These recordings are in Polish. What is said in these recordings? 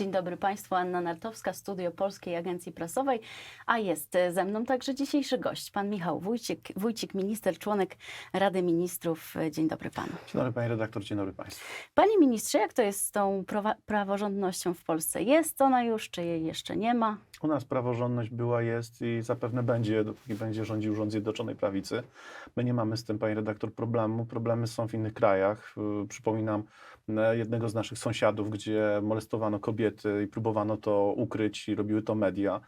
Dzień dobry Państwu, Anna Nartowska, Studio Polskiej Agencji Prasowej, a jest ze mną także dzisiejszy gość, pan Michał Wójcik, Wójcik minister, członek Rady Ministrów. Dzień dobry Panu. Dzień dobry Pani redaktor, dzień dobry Państwu. Panie ministrze, jak to jest z tą praworządnością w Polsce? Jest ona już, czy jej jeszcze nie ma? U nas praworządność była, jest i zapewne będzie, dopóki będzie rządził rząd Zjednoczonej Prawicy. My nie mamy z tym, Pani redaktor, problemu. Problemy są w innych krajach. Przypominam jednego z naszych sąsiadów, gdzie molestowano kobiety i próbowano to ukryć i robiły to media.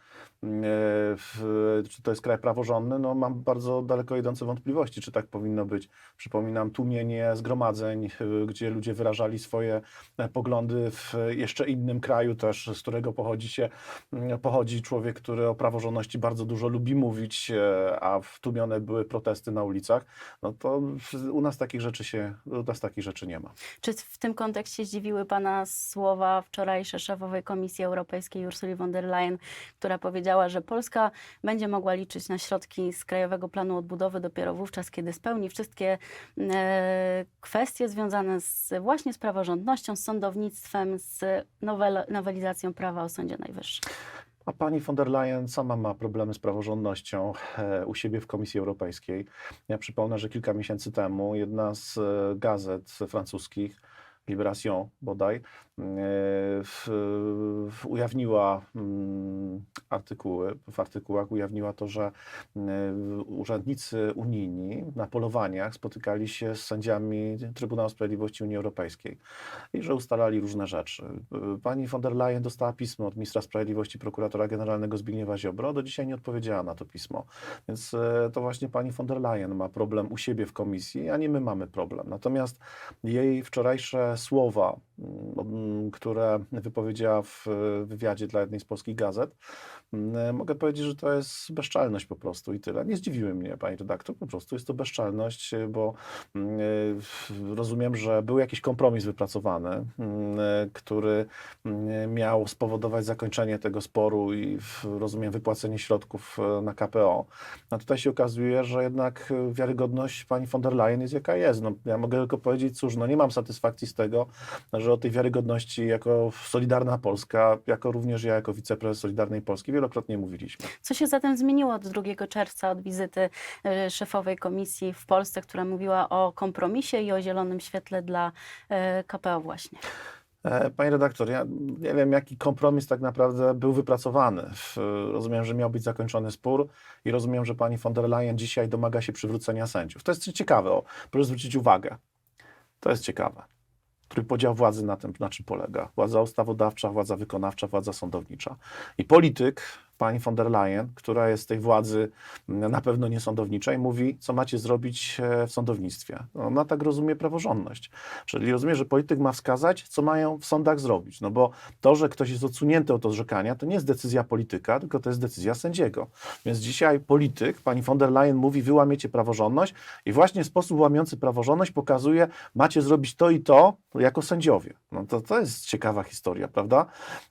E, Czy to jest kraj praworządny? No mam bardzo daleko idące wątpliwości, czy tak powinno być. Przypominam tłumienie zgromadzeń, y, gdzie ludzie wyrażali swoje e, poglądy w jeszcze innym kraju też, z którego pochodzi się, pochodzi człowiek, który o praworządności bardzo dużo lubi mówić, e, a wtłumione były protesty na ulicach, no to u nas takich rzeczy się, u nas takich rzeczy nie ma. Czy w tym kontekście zdziwiły Pana słowa wczorajsze szefowej Komisji Europejskiej Ursuli von der Leyen, która powiedziała, że Polska będzie mogła liczyć na środki z Krajowego Planu Odbudowy dopiero wówczas, kiedy spełni wszystkie e, kwestie związane z, właśnie z praworządnością, z sądownictwem, z nowel, nowelizacją prawa o Sądzie Najwyższym. A pani von der Leyen sama ma problemy z praworządnością e, u siebie w Komisji Europejskiej. Ja przypomnę, że kilka miesięcy temu jedna z e, gazet francuskich, Libération bodaj, w, w, ujawniła mm, artykuły, w artykułach ujawniła to, że e, urzędnicy unijni na polowaniach spotykali się z sędziami Trybunału Sprawiedliwości Unii Europejskiej i że ustalali różne rzeczy. Pani von der Leyen dostała pismo od ministra sprawiedliwości prokuratora generalnego Zbigniewa Ziobro, do dzisiaj nie odpowiedziała na to pismo. Więc e, to właśnie pani von der Leyen ma problem u siebie w komisji, a nie my mamy problem. Natomiast jej wczorajsze słowa, mm, które wypowiedziała w e, wywiadzie dla jednej z polskich gazet, mogę powiedzieć, że to jest bezczelność po prostu i tyle. Nie zdziwiły mnie, pani redaktor, po prostu jest to bezczelność, e, bo mm, e, rozumiem, że był jakiś kompromis wypracowany, mm, e, który mm, miał spowodować zakończenie tego sporu i rozumiem wypłacenie środków e, na KPO. No tutaj się okazuje, że jednak e, wiarygodność pani von der Leyen jest jaka jest. No, ja mogę tylko powiedzieć, cóż, no nie mam satysfakcji z tego, że o tej wiarygodności jako Solidarna Polska, jako również ja jako wiceprezes Solidarnej Polski wielokrotnie mówiliśmy. Co się zatem zmieniło od 2 czerwca, od wizyty e, szefowej komisji w Polsce, która mówiła o kompromisie i o zielonym świetle dla e, KPO właśnie? E, Panie redaktor, ja nie wiem, jaki kompromis tak naprawdę był wypracowany. W- Rozumiem, że miał być zakończony spór i rozumiem, że pani von der Leyen dzisiaj domaga się przywrócenia sędziów. To jest ciekawe, o, proszę zwrócić uwagę. To jest ciekawe. Trójpodział władzy na tym, na czym polega. Władza ustawodawcza, władza wykonawcza, władza sądownicza. I polityk, pani von der Leyen, która jest tej władzy na pewno nie sądowniczej, mówi, co macie zrobić e, w sądownictwie. Ona tak rozumie praworządność. Czyli rozumie, że polityk ma wskazać, co mają w sądach zrobić. No bo to, że ktoś jest odsunięty od orzekania, to nie jest decyzja polityka, tylko to jest decyzja sędziego. Więc dzisiaj polityk, pani von der Leyen mówi, wy łamiecie praworządność i właśnie sposób łamiący praworządność pokazuje, macie zrobić to i to jako sędziowie. No to, to jest ciekawa historia, prawda?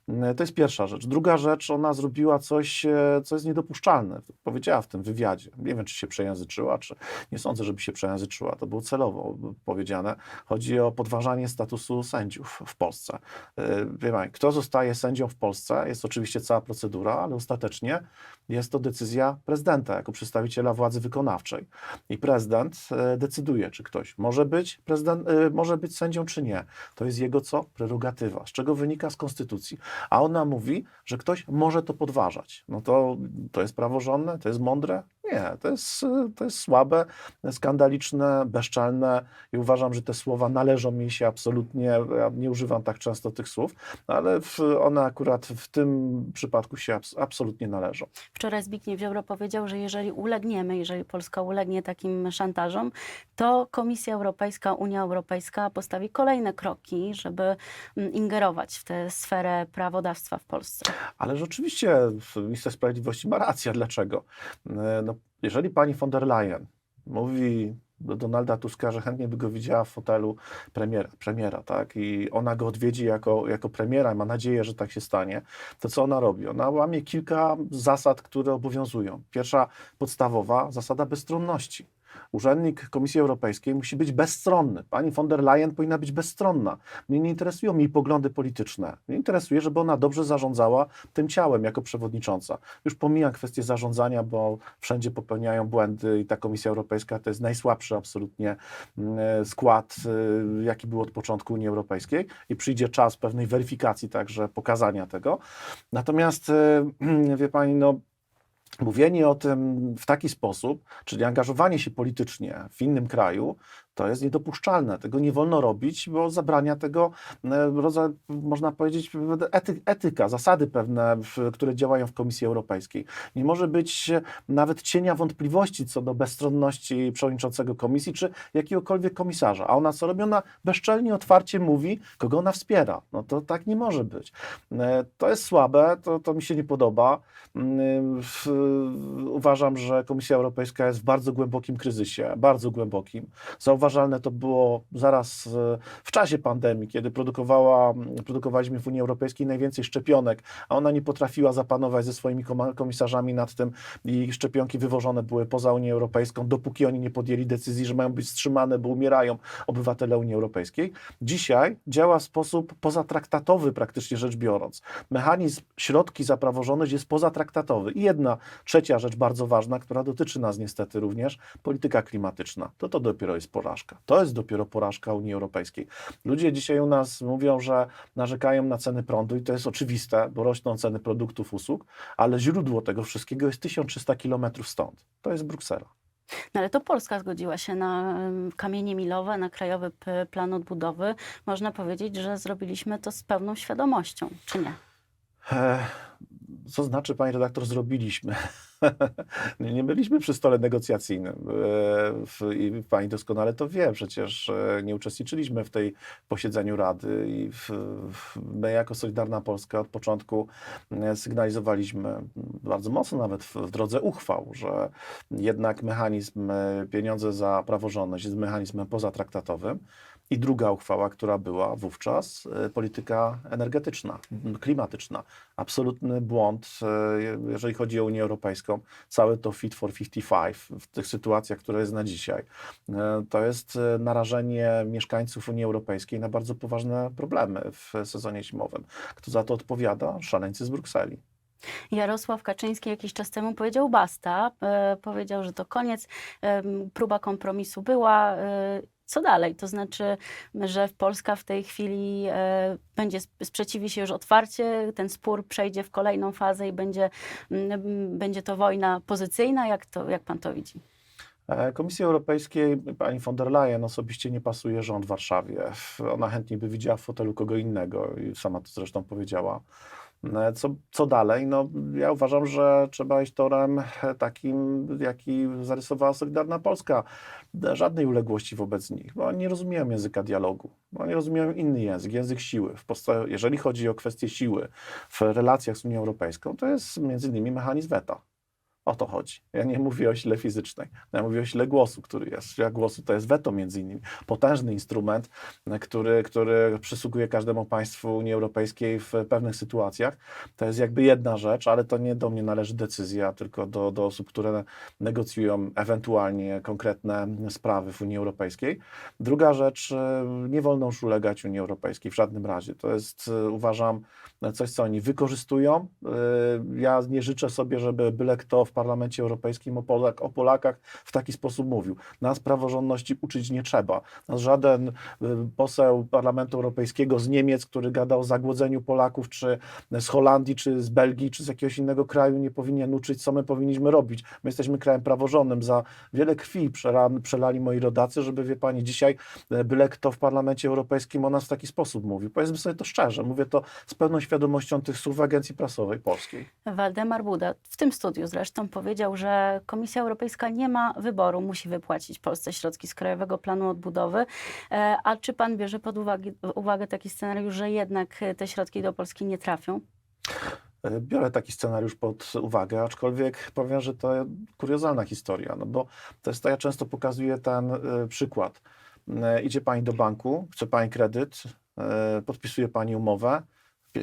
Mm, To jest pierwsza rzecz. Druga rzecz, ona zrobiła coś, e, co jest niedopuszczalne. Powiedziała w tym wywiadzie. Nie wiem, czy się przejęzyczyła, czy nie sądzę, żeby się przejęzyczyła. To było celowo powiedziane. Chodzi o podważanie statusu sędziów w Polsce. E, Wie kto zostaje sędzią w Polsce? Jest oczywiście cała procedura, ale ostatecznie jest to decyzja prezydenta jako przedstawiciela władzy wykonawczej. I prezydent e, decyduje, czy ktoś może być, prezydent, e, może być sędzią, czy nie. To jest jego co? Prerogatywa, z czego wynika z konstytucji. A ona mówi, że ktoś może to podważać. No to, to jest praworządne, to jest mądre? Nie, to jest, to jest słabe, skandaliczne, bezczelne i uważam, że te słowa należą mi się absolutnie. Ja nie używam tak często tych słów, ale w, one akurat w tym przypadku się abs- absolutnie należą. Wczoraj Zbigniew Ziobro powiedział, że jeżeli ulegniemy, jeżeli Polska ulegnie takim szantażom, to Komisja Europejska, Unia Europejska postawi kolejne kroki, żeby mm, ingerować w tę sferę prawodawstwa w Polsce. Ale rzeczywiście minister sprawiedliwości ma rację. Dlaczego? E, No, jeżeli pani von der Leyen mówi do Donalda Tuska, że chętnie by go widziała w fotelu premiera, premiera tak? i ona go odwiedzi jako, jako premiera i ma nadzieję, że tak się stanie, to co ona robi? Ona łamie kilka zasad, które obowiązują. Pierwsza, podstawowa, zasada bezstronności. Urzędnik Komisji Europejskiej musi być bezstronny. Pani von der Leyen powinna być bezstronna. Mnie nie interesują jej poglądy polityczne. Mnie interesuje, żeby ona dobrze zarządzała tym ciałem jako przewodnicząca. Już pomijam kwestię zarządzania, bo wszędzie popełniają błędy i ta Komisja Europejska to jest najsłabszy absolutnie mm, skład, y, jaki był od początku Unii Europejskiej i przyjdzie czas pewnej weryfikacji także pokazania tego. Natomiast y, wie pani, no mówienie o tym w taki sposób, czyli angażowanie się politycznie w innym kraju, to jest niedopuszczalne. Tego nie wolno robić, bo zabrania tego, e, można powiedzieć, ety, etyka, zasady pewne, które działają w Komisji Europejskiej. Nie może być nawet cienia wątpliwości co do bezstronności przewodniczącego komisji, czy jakiegokolwiek komisarza. A ona co robi? Ona bezczelnie, otwarcie mówi, kogo ona wspiera. No to tak nie może być. E, To jest słabe, to, to mi się nie podoba. Mm, Uważam, że Komisja Europejska jest w bardzo głębokim kryzysie, bardzo głębokim. Zauważalne to było zaraz e, w czasie pandemii, kiedy produkowała, produkowaliśmy w Unii Europejskiej najwięcej szczepionek, a ona nie potrafiła zapanować ze swoimi komisarzami nad tym i szczepionki wywożone były poza Unię Europejską, dopóki oni nie podjęli decyzji, że mają być wstrzymane, bo umierają obywatele Unii Europejskiej. Dzisiaj działa w sposób pozatraktatowy praktycznie rzecz biorąc. Mechanizm środki za praworządność jest pozatraktatowy. I jedna trzecia rzecz bardzo ważna, która dotyczy nas niestety również, polityka klimatyczna. To to dopiero jest porażka. To jest dopiero porażka Unii Europejskiej. Ludzie dzisiaj u nas mówią, że narzekają na ceny prądu i to jest oczywiste, bo rosną ceny produktów, usług, ale źródło tego wszystkiego jest 1300 kilometrów stąd. To jest Bruksela. No ale to Polska zgodziła się na kamienie milowe, na krajowy plan odbudowy. Można powiedzieć, że zrobiliśmy to z pełną świadomością, czy nie? Co znaczy, pani redaktor, zrobiliśmy? nie, byliśmy przy stole negocjacyjnym. E, I pani doskonale to wie, przecież e, nie uczestniczyliśmy w tej posiedzeniu Rady i my jako Solidarna Polska od początku e, sygnalizowaliśmy bardzo mocno nawet w, drodze uchwał, że jednak mechanizm pieniądze za praworządność jest mechanizmem pozatraktatowym. I druga uchwała, która była wówczas, polityka energetyczna, klimatyczna. Absolutny błąd, je- jeżeli chodzi o Unię Europejską. Całe to Fit for 55 w tych sytuacjach, które jest na dzisiaj. E, To jest e, narażenie mieszkańców Unii Europejskiej na bardzo poważne problemy w sezonie zimowym. Kto za to odpowiada? Szaleńcy z Brukseli. Jarosław Kaczyński jakiś czas temu powiedział basta, e, powiedział, że to koniec, em, próba kompromisu była. e, Co dalej? To znaczy, że Polska w tej chwili e, będzie sp- sprzeciwi się już otwarcie, ten spór przejdzie w kolejną fazę i będzie, będzie to wojna pozycyjna. Jak, to, jak pan to widzi? E, Komisji Europejskiej pani von der Leyen osobiście nie pasuje rząd w Warszawie. Ona chętnie by widziała w fotelu kogo innego i sama to zresztą powiedziała. E, Co, co dalej? No, ja uważam, że trzeba iść torem takim, jaki zarysowała Solidarna Polska. Żadnej uległości wobec nich, bo oni nie rozumieją języka dialogu. Oni rozumieją inny język, język siły. Jeżeli chodzi o kwestię siły w relacjach z Unią Europejską, to jest między innymi mechanizm weta. O to chodzi. Ja nie mówię o sile fizycznej, ja mówię o sile głosu, który jest. Siła głosu to jest weto między innymi. Potężny instrument, e, który, który przysługuje każdemu państwu Unii Europejskiej w pewnych sytuacjach. To jest jakby jedna rzecz, ale to nie do mnie należy decyzja, tylko do, do osób, które negocjują ewentualnie konkretne sprawy w Unii Europejskiej. Druga rzecz, e, nie wolno już ulegać Unii Europejskiej w żadnym razie. To jest, e, uważam, coś, co oni wykorzystują. Ja nie życzę sobie, żeby byle kto w Parlamencie Europejskim o, Polak, o Polakach w taki sposób mówił. Nas praworządności uczyć nie trzeba. Nas żaden y, poseł Parlamentu Europejskiego z Niemiec, który gada o zagłodzeniu Polaków, czy z Holandii, czy z Belgii, czy z jakiegoś innego kraju nie powinien uczyć, co my powinniśmy robić. My jesteśmy krajem praworządnym. Za wiele krwi przela- przelali moi rodacy, żeby, wie pani, dzisiaj y, byle kto w Parlamencie Europejskim o nas w taki sposób mówił. Powiedzmy sobie to szczerze. Mówię to z pełną świadomością tych słów Agencji Prasowej Polskiej. Waldemar Buda w tym studiu zresztą powiedział, że Komisja Europejska nie ma wyboru, musi wypłacić Polsce środki z Krajowego Planu Odbudowy. E, A czy pan bierze pod uwagę, uwagę taki scenariusz, że jednak te środki do Polski nie trafią? E, Biorę taki scenariusz pod uwagę, aczkolwiek powiem, że to kuriozalna historia, no bo to jest to, ja często pokazuję ten e, przykład. Idzie pani do banku, chce pani kredyt, podpisuje pani umowę,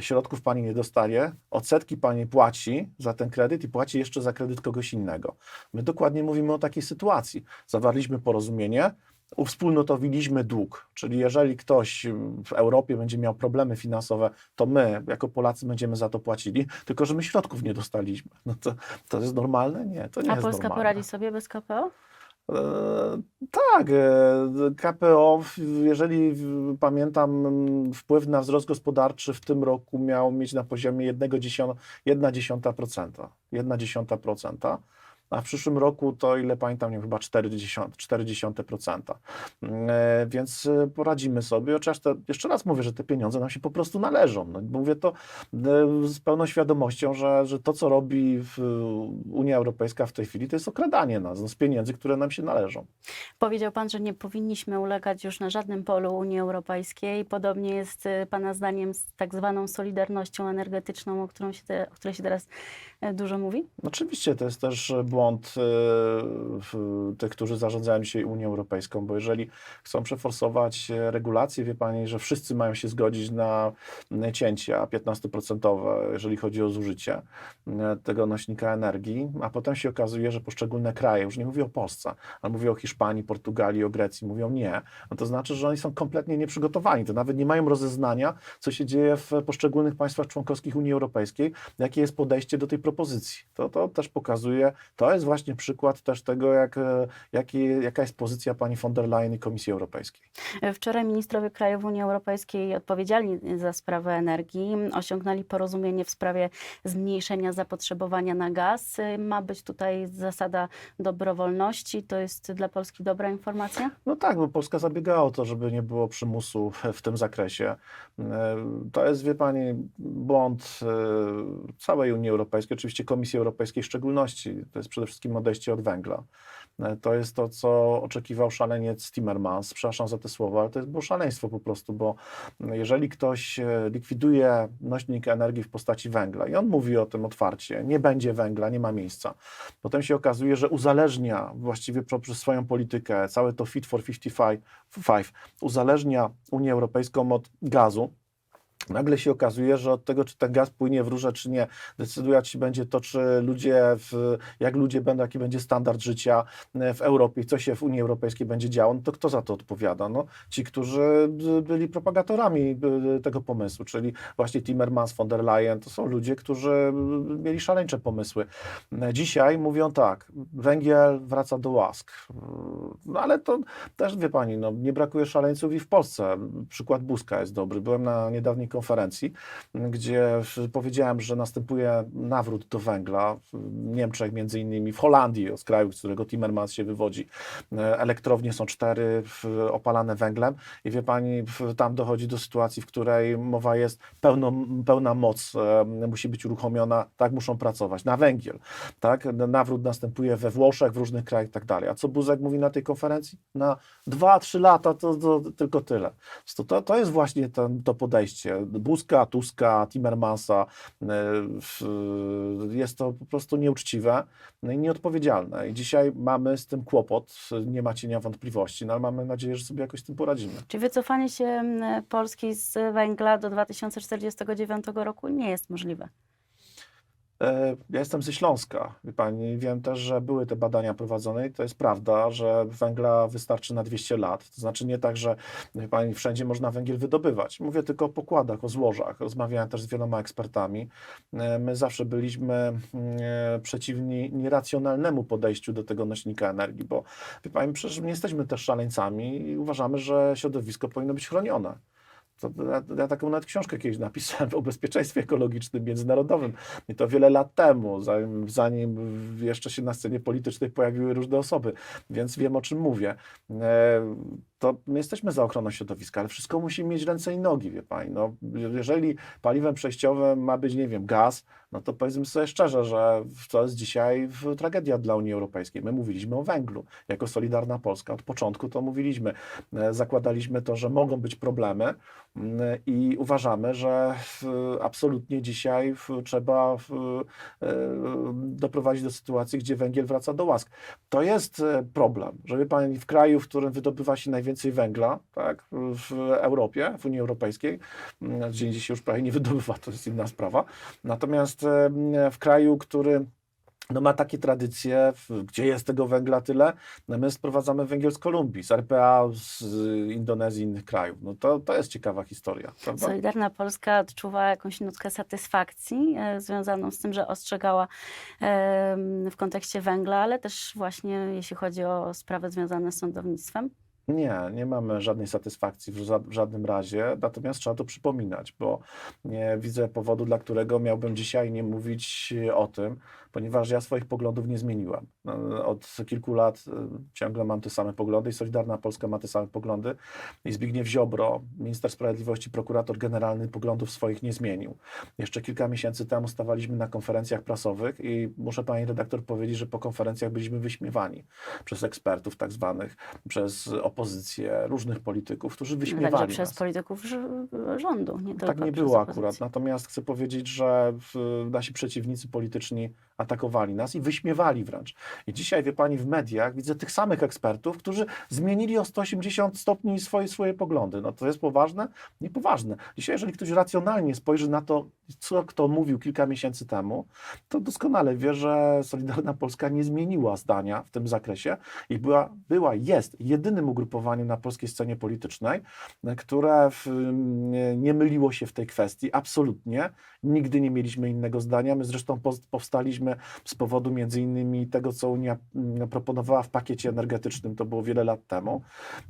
środków pani nie dostaje, odsetki pani płaci za ten kredyt i płaci jeszcze za kredyt kogoś innego. My dokładnie mówimy o takiej sytuacji. Zawarliśmy porozumienie, uwspólnotowiliśmy dług, czyli jeżeli ktoś w Europie będzie miał problemy finansowe, to my, jako Polacy, będziemy za to płacili, tylko że my środków nie dostaliśmy. No to, to jest normalne? Nie, to nie A jest Polska normalne. poradzi sobie bez KPO? E, Tak, e, KPO, jeżeli pamiętam, wpływ na wzrost gospodarczy w tym roku miał mieć na poziomie 1,1%. 1,1%. A w przyszłym roku to, ile pamiętam, nie wiem, chyba 0,4%. 0,4%. E, Więc e, poradzimy sobie. Chociaż te, jeszcze raz mówię, że te pieniądze nam się po prostu należą. No, mówię to e, z pełną świadomością, że, że to, co robi Unia Europejska w tej chwili, to jest okradanie nas no, z pieniędzy, które nam się należą. Powiedział Pan, że nie powinniśmy ulegać już na żadnym polu Unii Europejskiej. Podobnie jest Pana zdaniem z tak zwaną solidarnością energetyczną, o, którą się te, o której się teraz dużo mówi? Oczywiście to jest też błąd e, w- tych, którzy zarządzają dzisiaj Unią Europejską, bo jeżeli chcą przeforsować e, regulacje, wie Pani, że wszyscy mają się zgodzić na e, cięcia 15%, jeżeli chodzi o zużycie e, tego nośnika energii, a potem się okazuje, że poszczególne kraje, już nie mówię o Polsce, ale mówię o Hiszpanii, Portugalii, o Grecji, mówią nie, no to znaczy, że oni są kompletnie nieprzygotowani, to nawet nie mają rozeznania, co się dzieje w poszczególnych państwach członkowskich Unii Europejskiej, jakie jest podejście do tej propozycji. To, to też pokazuje, to jest właśnie przykład też tego, jak, e, jaki, jaka jest pozycja pani von der Leyen i Komisji Europejskiej. Wczoraj ministrowie krajów Unii Europejskiej odpowiedzialni za sprawę energii osiągnęli porozumienie w sprawie zmniejszenia zapotrzebowania na gaz. Y, Ma być tutaj zasada dobrowolności. To jest dla Polski dobra informacja? No tak, bo Polska zabiegała o to, żeby nie było przymusu w tym zakresie. E, To jest, wie pani, błąd e, całej Unii Europejskiej, oczywiście Komisji Europejskiej w szczególności. To jest przede wszystkim odejście od węgla. E, To jest to, co oczekiwał szaleniec Timmermans. Przepraszam za te słowa, ale to było szaleństwo po prostu, bo jeżeli ktoś e, likwiduje nośnik energii w postaci węgla i on mówi o tym otwarcie, nie będzie węgla, nie ma miejsca, potem się okazuje, że uzależnia właściwie poprzez swoją politykę, całe to Fit for 55, five, uzależnia Unię Europejską od gazu. Nagle się okazuje, że od tego, czy ten gaz płynie w rurze, czy nie, decydować będzie to, czy ludzie, w, jak ludzie będą, jaki będzie standard życia e, w Europie, co się w Unii Europejskiej będzie działo, no to kto za to odpowiada? No, ci, którzy byli propagatorami tego pomysłu, czyli właśnie Timmermans, von der Leyen, to są ludzie, którzy mieli szaleńcze pomysły. E, Dzisiaj mówią tak, węgiel wraca do łask. No ale to też, wie pani, no, nie brakuje szaleńców i w Polsce. Przykład Buzka jest dobry. Byłem na konferencji, gdzie w- powiedziałem, że następuje nawrót do węgla w Niemczech między innymi, w Holandii, z kraju, z którego Timmermans się wywodzi. E, Elektrownie są cztery opalane węglem i wie pani, tam dochodzi do sytuacji, w której mowa jest pełno, pełna moc e, musi być uruchomiona, tak muszą pracować, na węgiel. Tak? Nawrót następuje we Włoszech, w różnych krajach i tak dalej. A co Buzek mówi na tej konferencji? Na 2-3 lata to, to tylko tyle. To, to jest właśnie ten, to podejście Buzka, Tuska, Timmermansa. e, Jest to po prostu nieuczciwe i nieodpowiedzialne. I dzisiaj mamy z tym kłopot, nie ma cienia wątpliwości, no ale mamy nadzieję, że sobie jakoś z tym poradzimy. Czy wycofanie się Polski z węgla do 2049 roku nie jest możliwe? E, Ja jestem ze Śląska, wie pani. Wiem też, że były te badania prowadzone i to jest prawda, że węgla wystarczy na 200 lat. To znaczy nie tak, że pani, wszędzie można węgiel wydobywać. Mówię tylko o pokładach, o złożach. Rozmawiałem też z wieloma ekspertami. E, My zawsze byliśmy mm, e, przeciwni nieracjonalnemu podejściu do tego nośnika energii, bo wie pani, przecież nie jesteśmy też szaleńcami i uważamy, że środowisko powinno być chronione. To, ja, ja taką nawet książkę kiedyś napisałem o bezpieczeństwie ekologicznym międzynarodowym. I to wiele lat temu, zanim, zanim jeszcze się na scenie politycznej pojawiły różne osoby, więc wiem o czym mówię. E, to my jesteśmy za ochroną środowiska, ale wszystko musi mieć ręce i nogi, wie pani. No, jeżeli paliwem przejściowym ma być, nie wiem, gaz, no to powiedzmy sobie szczerze, że to jest dzisiaj tragedia dla Unii Europejskiej. My mówiliśmy o węglu. Jako Solidarna Polska od początku to mówiliśmy. E, Zakładaliśmy to, że mogą być problemy mm, i uważamy, że absolutnie dzisiaj trzeba e, doprowadzić do sytuacji, gdzie węgiel wraca do łask. To jest e, problem, że wie pani, w kraju, w którym wydobywa się najwięcej więcej węgla tak, w Europie, w Unii Europejskiej, mm, gdzie dzisiaj już prawie nie wydobywa, to jest inna sprawa. Natomiast e, w kraju, który no ma takie tradycje, gdzie jest tego węgla tyle, no my sprowadzamy węgiel z Kolumbii, z RPA, z Indonezji, innych krajów. No to, to jest ciekawa historia, prawda? Solidarna Polska odczuwa jakąś nutkę satysfakcji e, związaną z tym, że ostrzegała em, w kontekście węgla, ale też właśnie jeśli chodzi o sprawy związane z sądownictwem. Nie, nie mamy żadnej satysfakcji w, ża- w żadnym razie, natomiast trzeba to przypominać, bo nie widzę powodu, dla którego miałbym dzisiaj nie mówić o tym, ponieważ ja swoich poglądów nie zmieniłem. No, Od kilku lat y, ciągle mam te same poglądy i Solidarna Polska ma te same poglądy i Zbigniew Ziobro, minister sprawiedliwości, prokurator generalny poglądów swoich nie zmienił. Jeszcze kilka miesięcy temu stawaliśmy na konferencjach prasowych i muszę pani redaktor powiedzieć, że po konferencjach byliśmy wyśmiewani przez ekspertów tak zwanych, przez opozycję, różnych polityków, którzy Także wyśmiewali przez nas. polityków rz- rządu, nie tylko Tak nie przez było akurat. Natomiast chcę powiedzieć, że nasi przeciwnicy polityczni atakowali nas i wyśmiewali wręcz. I dzisiaj, wie pani, w mediach widzę tych samych ekspertów, którzy zmienili o 180 stopni swoje, swoje poglądy. No to jest poważne? Niepoważne. Dzisiaj, jeżeli ktoś racjonalnie spojrzy na to, co kto mówił kilka miesięcy temu, to doskonale wie, że Solidarna Polska nie zmieniła zdania w tym zakresie i była, była jest jedynym ugrupowaniem na polskiej scenie politycznej, które w, nie, nie myliło się w tej kwestii, absolutnie. Nigdy nie mieliśmy innego zdania. My zresztą pos- z powodu między innymi tego, co Unia mm, proponowała w pakiecie energetycznym, to było wiele lat temu.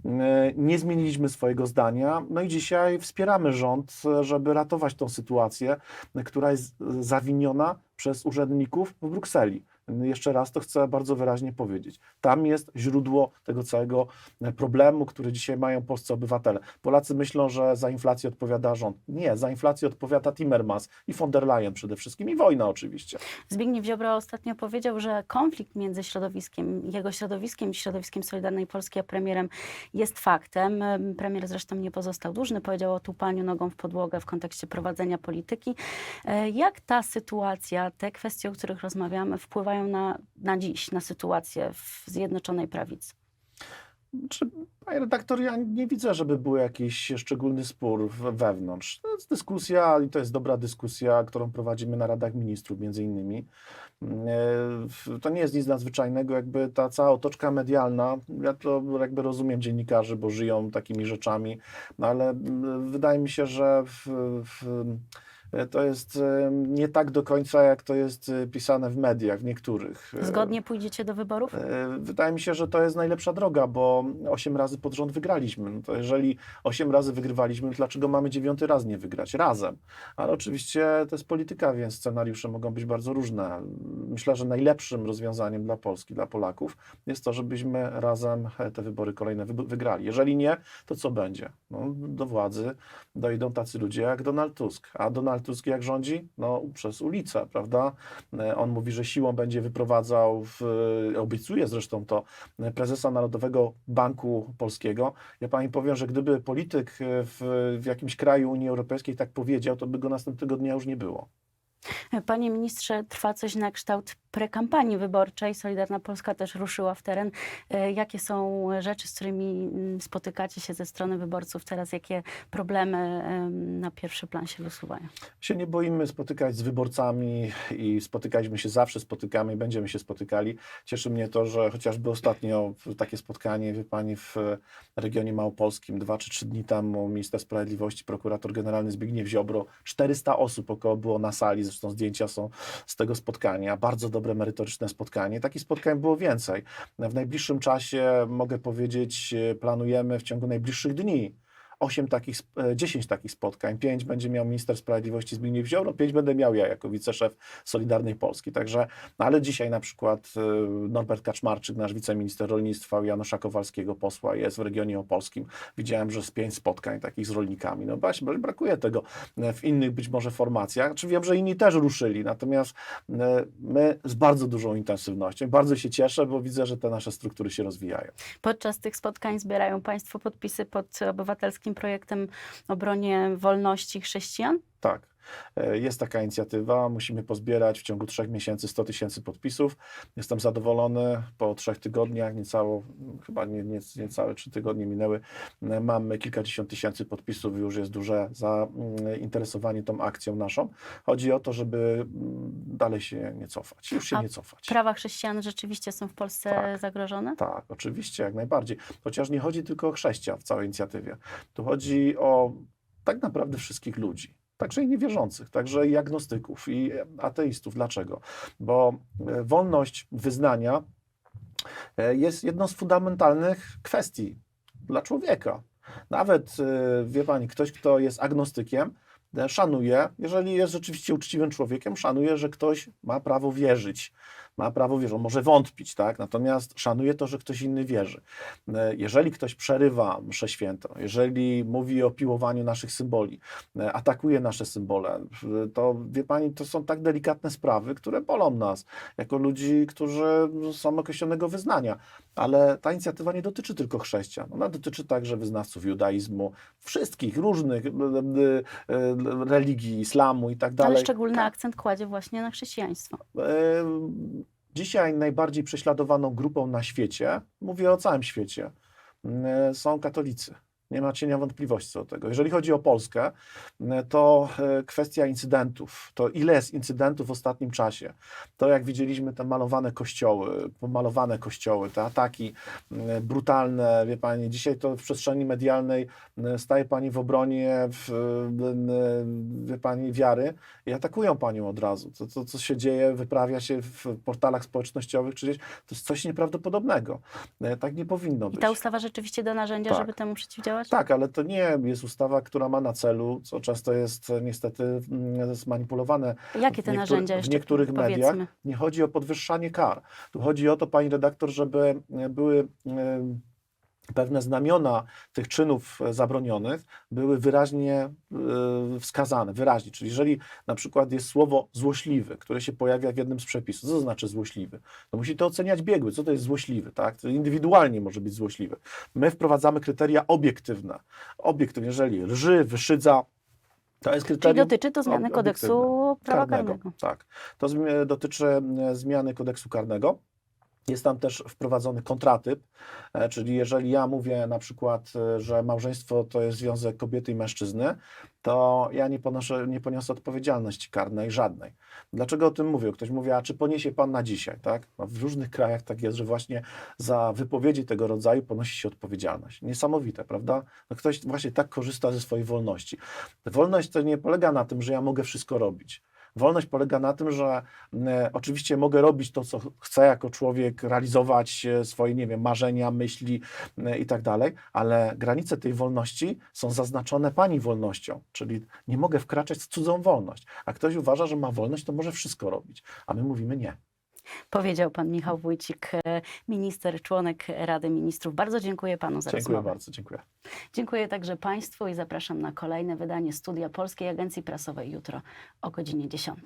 E, Nie zmieniliśmy swojego zdania, no i dzisiaj wspieramy rząd, e, żeby ratować tą sytuację, która jest e, zawiniona przez urzędników w Brukseli. Jeszcze raz to chcę bardzo wyraźnie powiedzieć. Tam jest źródło tego całego e, problemu, który dzisiaj mają polscy obywatele. Polacy myślą, że za inflację odpowiada rząd. Nie, za inflację odpowiada Timmermans i von der Leyen przede wszystkim i wojna oczywiście. Zbigniew Ziobro ostatnio powiedział, że konflikt między środowiskiem, jego środowiskiem i środowiskiem Solidarnej Polski a premierem jest faktem. Em, Premier zresztą nie pozostał dłużny, powiedział o tupaniu nogą w podłogę w kontekście prowadzenia polityki. E, Jak ta sytuacja, te kwestie, o których rozmawiamy, wpływają na, na dziś, na sytuację w Zjednoczonej Prawicy? Czy, panie redaktor, ja nie widzę, żeby był jakiś szczególny spór wewnątrz. To jest dyskusja i to jest dobra dyskusja, którą prowadzimy na Radach Ministrów między innymi. Mm, e, To nie jest nic nadzwyczajnego, jakby ta cała otoczka medialna, ja to jakby rozumiem dziennikarzy, bo żyją takimi rzeczami, no ale mm, wydaje mi się, że w, w, to jest e, nie tak do końca, jak to jest e, pisane w mediach, w niektórych. E, Zgodnie pójdziecie do wyborów? E, Wydaje mi się, że to jest najlepsza droga, bo 8 razy pod rząd wygraliśmy. No to jeżeli 8 razy wygrywaliśmy, to dlaczego mamy dziewiąty raz nie wygrać? Razem. Ale oczywiście to jest polityka, więc scenariusze mogą być bardzo różne. Myślę, że najlepszym rozwiązaniem dla Polski, dla Polaków jest to, żebyśmy razem te wybory kolejne wy- wygrali. Jeżeli nie, to co będzie? No, do władzy dojdą tacy ludzie jak Donald Tusk. A Donald Tusk jak rządzi? No, przez ulicę, prawda? E, On mówi, że siłą będzie wyprowadzał, w, obiecuje zresztą to, e, prezesa Narodowego Banku Polskiego. Ja pani powiem, że gdyby polityk e, w, w jakimś kraju Unii Europejskiej tak powiedział, to by go następnego dnia już nie było. Panie ministrze, trwa coś na kształt prekampanii wyborczej. Solidarna Polska też ruszyła w teren. E, Jakie są rzeczy, z którymi mm, spotykacie się ze strony wyborców teraz? Jakie problemy em, na pierwszy plan się wysuwają? się nie boimy spotykać z wyborcami i spotykaliśmy się zawsze, spotykamy i będziemy się spotykali. Cieszy mnie to, że chociażby ostatnio takie spotkanie, wie pani, w regionie małopolskim, dwa czy trzy dni temu minister sprawiedliwości, prokurator generalny Zbigniew Ziobro, 400 osób około było na sali, zresztą zdjęcia są z tego spotkania. Bardzo dobre, merytoryczne spotkanie. Takich spotkań było więcej. W najbliższym czasie, mogę powiedzieć, planujemy w ciągu najbliższych dni 8 takich, sp- e, 10 takich spotkań. 5 będzie miał minister sprawiedliwości Zbigniew Ziobro, 5 będę miał ja jako wiceszef Solidarnej Polski. Także, no ale dzisiaj na przykład e, Norbert Kaczmarczyk, nasz wiceminister rolnictwa, Janusza Kowalskiego, posła, jest w regionie opolskim. Widziałem, że z 5 spotkań takich z rolnikami. No właśnie, brakuje tego e, w innych być może formacjach. Czy wiem, że inni też ruszyli, natomiast my z bardzo dużą intensywnością. Bardzo się cieszę, bo widzę, że te nasze struktury się rozwijają. Podczas tych spotkań zbierają Państwo podpisy pod obywatelskim projektem obronie wolności chrześcijan? Tak. E, Jest taka inicjatywa, musimy pozbierać w ciągu trzech miesięcy 100 tysięcy podpisów. Jestem zadowolony, po trzech tygodniach, niecało, chyba nie, nie, niecałe trzy tygodnie minęły, e, mamy kilkadziesiąt tysięcy podpisów, już jest duże zainteresowanie tą akcją naszą. Chodzi o to, żeby mm, dalej się nie cofać, już się A nie cofać. Prawa chrześcijan rzeczywiście są w Polsce Tak. zagrożone? Tak, oczywiście, jak najbardziej. Chociaż nie chodzi tylko o chrześcijan w całej inicjatywie. Tu chodzi o tak naprawdę wszystkich ludzi. Także i niewierzących, także i agnostyków, i ateistów. Dlaczego? Bo e, wolność wyznania e, jest jedną z fundamentalnych kwestii dla człowieka. Nawet, e, wie pani, ktoś, kto jest agnostykiem, szanuje, jeżeli jest rzeczywiście uczciwym człowiekiem, szanuje, że ktoś ma prawo wierzyć. Ma prawo wierzyć, on może wątpić, tak? Natomiast szanuje to, że ktoś inny wierzy. E, Jeżeli ktoś przerywa mszę świętą, jeżeli mówi o piłowaniu naszych symboli, e, atakuje nasze symbole, e, to wie pani, to są tak delikatne sprawy, które bolą nas, jako ludzi, którzy są określonego wyznania. Ale ta inicjatywa nie dotyczy tylko chrześcijan. Ona dotyczy także wyznawców judaizmu, wszystkich różnych religii, islamu i tak dalej. Ale szczególny Ka- akcent kładzie właśnie na chrześcijaństwo. Dzisiaj najbardziej prześladowaną grupą na świecie, mówię o całym świecie, m, są katolicy. Nie ma cienia wątpliwości co do tego. Jeżeli chodzi o Polskę, m, to e, kwestia incydentów, to ile jest incydentów w ostatnim czasie, to jak widzieliśmy te malowane kościoły, pomalowane kościoły, te ataki m, brutalne, wie Pani, dzisiaj to w przestrzeni medialnej staje Pani w obronie, w, wie Pani, wiary i atakują Panią od razu. To, to, co się dzieje, wyprawia się w portalach społecznościowych, czy gdzieś, to jest coś nieprawdopodobnego. E, Tak nie powinno I być. ta ustawa rzeczywiście da narzędzia, Tak. żeby temu przeciwdziałać? Tak, ale to nie jest ustawa, która ma na celu, co często jest e, niestety mm, zmanipulowane Jakie te w narzędzia w jeszcze niektórych mediach. Nie chodzi o podwyższanie kar. Tu chodzi o to, pani redaktor, żeby e, były e, pewne znamiona tych czynów e, zabronionych były wyraźnie e, wskazane, wyraźnie. Czyli jeżeli na przykład jest słowo złośliwy, które się pojawia w jednym z przepisów, co to znaczy złośliwy? To musi to oceniać biegły, co to jest złośliwy, tak? To indywidualnie może być złośliwy. My wprowadzamy kryteria obiektywne. Obiektywne, jeżeli lży, wyszydza, to jest Czyli kryterium dotyczy to zmiany kodeksu prawa karnego. Tak. To dotyczy e, zmiany kodeksu karnego. Jest tam też wprowadzony kontratyp, e, czyli jeżeli ja mówię na przykład, e, że małżeństwo to jest związek kobiety i mężczyzny, to ja nie, ponoszę, nie poniosę odpowiedzialności karnej żadnej. Dlaczego o tym mówię? Ktoś mówi, a czy poniesie pan na dzisiaj, tak? No w różnych krajach tak jest, że właśnie za wypowiedzi tego rodzaju ponosi się odpowiedzialność. Niesamowite, prawda? No ktoś właśnie tak korzysta ze swojej wolności. Wolność to nie polega na tym, że ja mogę wszystko robić. Wolność polega na tym, że e, oczywiście mogę robić to, co chcę jako człowiek, realizować e, swoje, nie wiem, marzenia, myśli e, i tak dalej, ale granice tej wolności są zaznaczone pani wolnością, czyli nie mogę wkraczać w cudzą wolność. A ktoś uważa, że ma wolność, to może wszystko robić, a my mówimy nie. Powiedział pan Michał Wójcik, e, minister, członek Rady Ministrów. Bardzo dziękuję panu za Dziękuję rozmowę. bardzo, dziękuję. Dziękuję także państwu i zapraszam na kolejne wydanie Studia Polskiej Agencji Prasowej jutro o godzinie 10.